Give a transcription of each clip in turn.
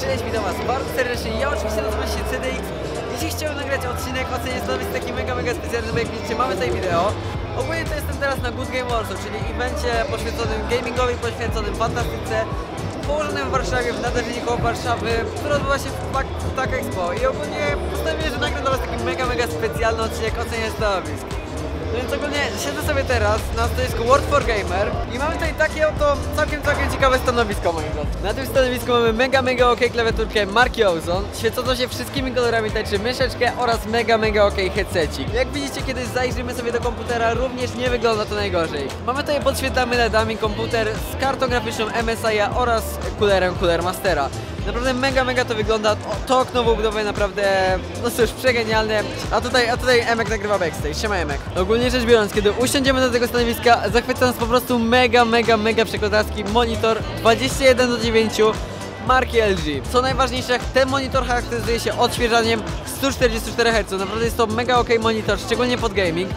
Cześć, witam was bardzo serdecznie. Ja oczywiście nazywam się CDX. Dzisiaj chciałem nagrać odcinek o cenie stanowisk taki mega, mega specjalny, bo jak widzicie mamy tutaj wideo. Ogólnie to jestem teraz na Good Game Warsaw, czyli evencie poświęconym gamingowi, poświęconym fantastyce, położonym w Warszawie, w nadarzynie koło Warszawy, który odbywa się w Tak Expo. I ogólnie postanowiłem, że nagram dla was taki mega, mega specjalny odcinek o cenie stanowisk. No więc ogólnie siedzę sobie teraz na stoisku World for Gamer i mamy tutaj takie oto całkiem, całkiem ciekawe stanowisko moim zdaniem. Na tym stanowisku mamy mega, mega ok klawiaturkę marki Ozone, świecącą się wszystkimi kolorami tańczy myszeczkę oraz mega, mega ok headsetik. Jak widzicie, kiedy zajrzymy sobie do komputera, również nie wygląda to najgorzej. Mamy tutaj podświetlamy LEDami komputer z kartą graficzną MSI oraz kulerem Cooler Mastera. Naprawdę mega, mega to wygląda. To okno budowe naprawdę, no cóż, przegenialne. A tutaj, a tutaj Emek nagrywa backstage. Siema Emek. Ogólnie rzecz biorąc, kiedy usiądziemy do tego stanowiska, zachwyca nas po prostu mega, mega, mega przekładacki monitor 21 do 9 marki LG. Co najważniejsze, ten monitor charakteryzuje się odświeżaniem 144 Hz. Naprawdę jest to mega ok monitor, szczególnie pod gaming.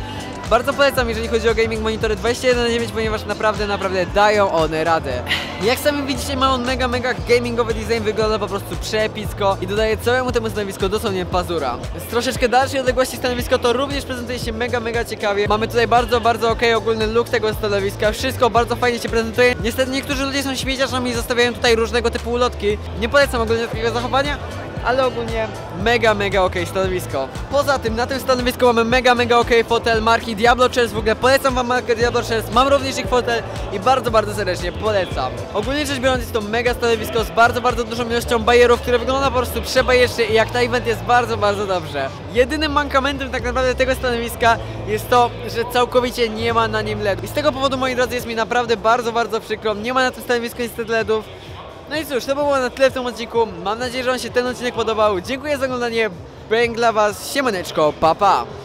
Bardzo polecam, jeżeli chodzi o gaming monitory 21 na 9, ponieważ naprawdę, naprawdę dają one radę. Jak sami widzicie, ma on mega, mega gamingowy design, wygląda po prostu przepicko i dodaje całemu temu stanowisku dosłownie pazura. Z troszeczkę dalszej odległości stanowisko to również prezentuje się mega, mega ciekawie. Mamy tutaj bardzo, bardzo ok ogólny look tego stanowiska, wszystko bardzo fajnie się prezentuje. Niestety niektórzy ludzie są śmieciarzami i zostawiają tutaj różnego typu ulotki. Nie polecam ogólnie takiego zachowania, ale ogólnie mega, mega ok stanowisko. Poza tym na tym stanowisku mamy mega, mega ok fotel marki Diablo Chairs, w ogóle polecam wam markę Diablo Chairs, mam również ich fotel i bardzo, bardzo serdecznie polecam. Ogólnie rzecz biorąc jest to mega stanowisko z bardzo, bardzo dużą ilością bajerów, które wygląda po prostu przebajecznie i jak na event jest bardzo, bardzo dobrze. Jedynym mankamentem tak naprawdę tego stanowiska jest to, że całkowicie nie ma na nim LED. I z tego powodu moi drodzy jest mi naprawdę bardzo, bardzo przykro, nie ma na tym stanowisku niestety LEDów. No i cóż, to było na tyle w tym odcinku. Mam nadzieję, że Wam się ten odcinek podobał. Dziękuję za oglądanie. Bęk dla Was. Siemaneczko. Pa, pa.